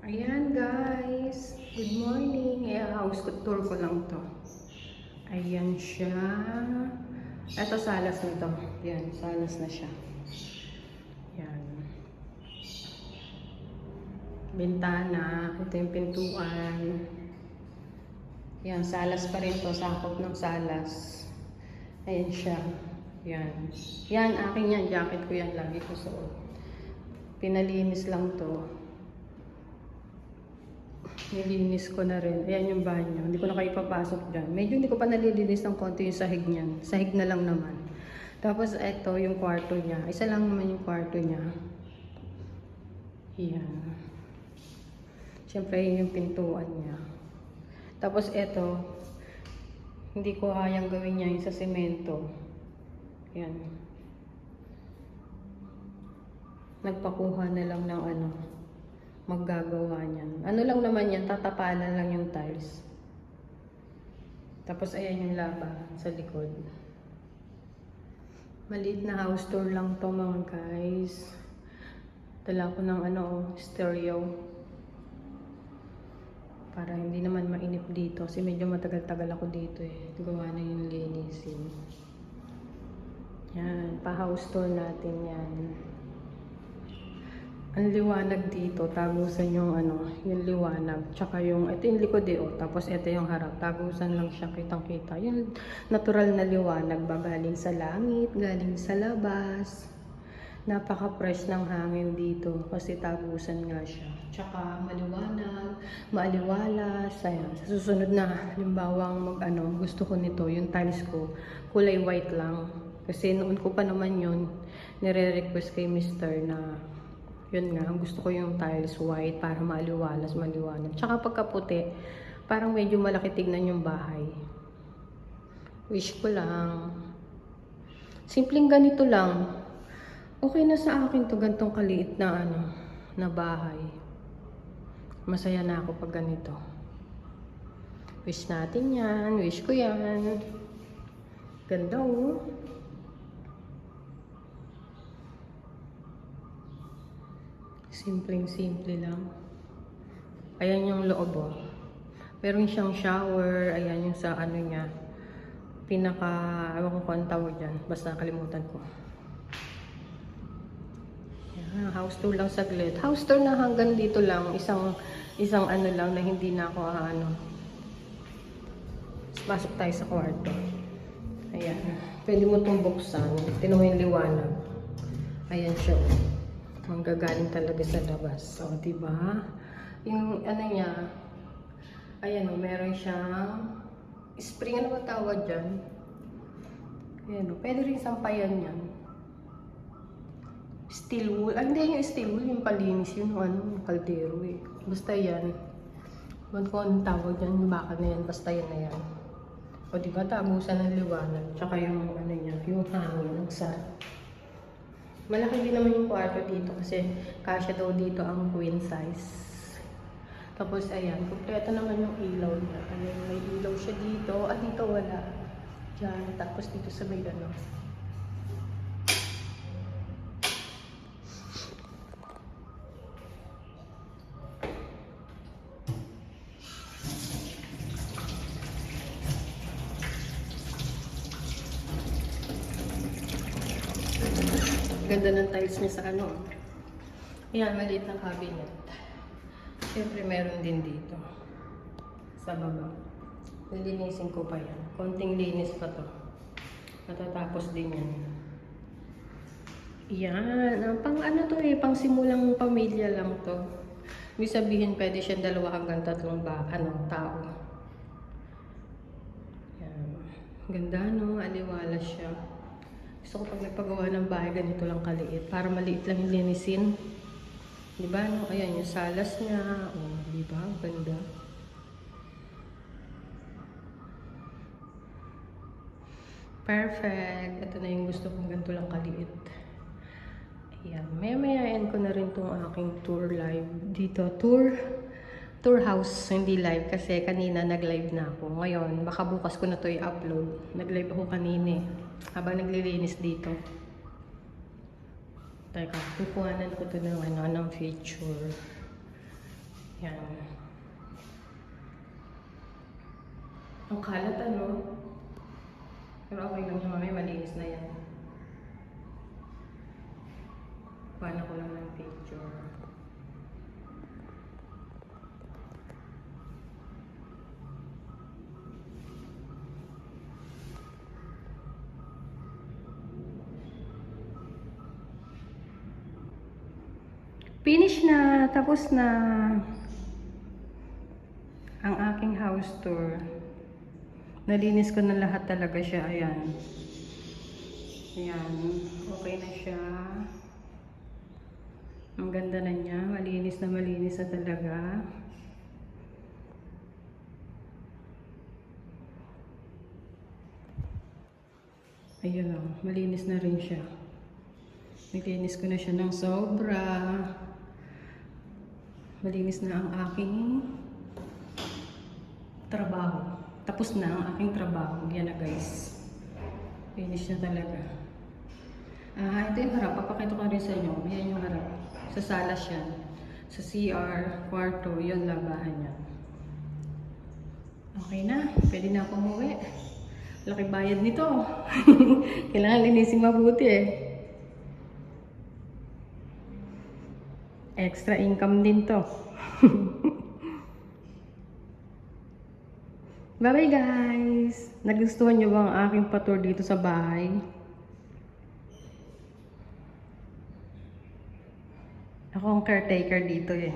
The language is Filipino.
Ayan guys, good morning. Eh, house tour ko lang to. Ayan siya. Ito salas na to. Yan, salas na siya. Yan. Bintana, ito yung pintuan. Yan, salas pa rin to, sakop ng salas. Ayan siya. Yan. Yan, akin yan, jacket ko yan, lagi ko suot. Pinalinis lang to. Nilinis ko na rin. Ayan yung banyo. Hindi ko na kayo papasok dyan. Medyo hindi ko pa nalilinis ng konti yung sahig niyan. Sahig na lang naman. Tapos ito yung kwarto niya. Isa lang naman yung kwarto niya. Yan. Siyempre yun yung pintuan niya. Tapos ito, hindi ko hayang gawin niya yung sa semento. Yan. Nagpakuha na lang ng ano, maggagawa niyan. Ano lang naman yan, tatapalan lang yung tiles. Tapos ayan yung laba sa likod. Maliit na house tour lang to mga guys. Dala ko ng ano, stereo. Para hindi naman mainip dito. Kasi medyo matagal-tagal ako dito eh. Gawa na yung linisin. Yan, pa-house tour natin yan. Ang liwanag dito, tagusan yung ano, yung liwanag. Tsaka yung, ito yung likod eh, oh. Tapos ito yung harap, tagusan lang siya, kitang-kita. Yung natural na liwanag ba, galing sa langit, galing sa labas. Napaka-fresh ng hangin dito kasi tagusan nga siya. Tsaka maliwanag, maaliwalas. Ayan. Sa susunod na, halimbawang mag, ano, gusto ko nito, yung tiles ko, kulay white lang. Kasi noon ko pa naman yun, nire-request kay mister na yun nga, gusto ko yung tiles white para maliwalas, maliwanag. Tsaka pagkaputi, parang medyo malaki tignan yung bahay. Wish ko lang. Simpleng ganito lang. Okay na sa akin to gantong kaliit na ano, na bahay. Masaya na ako pag ganito. Wish natin yan. Wish ko yan. Ganda oh. Simpleng-simple lang. Ayan yung loob oh. Meron siyang shower. Ayan yung sa ano niya. Pinaka, ewan ko kung tawag dyan. Basta nakalimutan ko. Ayan, house tour lang saglit. House tour na hanggang dito lang. Isang, isang ano lang na hindi na ako ah, ano. Pasok tayo sa kwarto. Ayan. Pwede mo itong buksan. Tinan mo liwanag. Ayan siya. Manggagaling talaga sa labas. O, diba? Yung ano niya, ayan o, meron siyang spring. Ano ba tawag dyan? Ayan o, pwede rin sampayan yan. Steel wool. Ah, hindi yung steel wool, yung palinis yun, ano, yung kaldero eh. Basta yan. Ba't ko anong tawag dyan, yung bakal na yan, basta yan na yan. O diba, tagusan ng liwanag. Tsaka yung ano niya, yung hangin ng sun. Malaki din naman yung kwarto dito kasi kasya daw dito ang queen size. Tapos ayan, kumpleto naman yung ilaw niya. Ayan, may ilaw siya dito. At dito wala. Diyan. Tapos dito sa may ano. Ganda ng tiles niya sa ano. Ayan, maliit na cabinet. Siyempre, meron din dito. Sa baba. Nilinisin ko pa yan. Konting linis pa to. Matatapos din yan. Yan. Ang pang ano to eh, pang simulang pamilya lang to. Ibig sabihin, pwede siya dalawa hanggang tatlong ba, ano, tao. Yan. Ganda no, aliwala siya. Gusto ko pag nagpagawa ng bahay, ganito lang kaliit. Para maliit lang yung linisin. Di ba? No? Ayan, yung salas niya. Oh, di ba? Ganda. Perfect. Ito na yung gusto kong ganito lang kaliit. Ayan. Maya-mayayan ko na rin tong aking tour live dito. Tour tour house, hindi live kasi kanina nag-live na ako. Ngayon, baka bukas ko na to i-upload. Nag-live ako kanina eh. Habang naglilinis dito. Teka, kukuhanan ko to ng ano, ng feature. Yan. Ang kalat ano? Pero okay lang yung mamaya malinis na yan. Paano ko lang ng picture. Finish na, tapos na ang aking house tour. Nalinis ko na lahat talaga siya, ayan. Ayan, okay na siya. Ang ganda na niya, malinis na malinis na talaga. Ayun o, malinis na rin siya. Nilinis ko na siya ng sobra. Malinis na ang aking trabaho. Tapos na ang aking trabaho. Yan na guys. Finish na talaga. Ah, ito yung harap. Papakita ko rin sa inyo. Yan yung harap. Sa sala siya. Sa CR, kwarto, yun labahan niya. Okay na. Pwede na ako umuwi. Laki bayad nito. Kailangan linisin mabuti eh. Extra income din to. Bye-bye guys! Nagustuhan nyo ba ang aking patour dito sa bahay? Ako ang caretaker dito eh.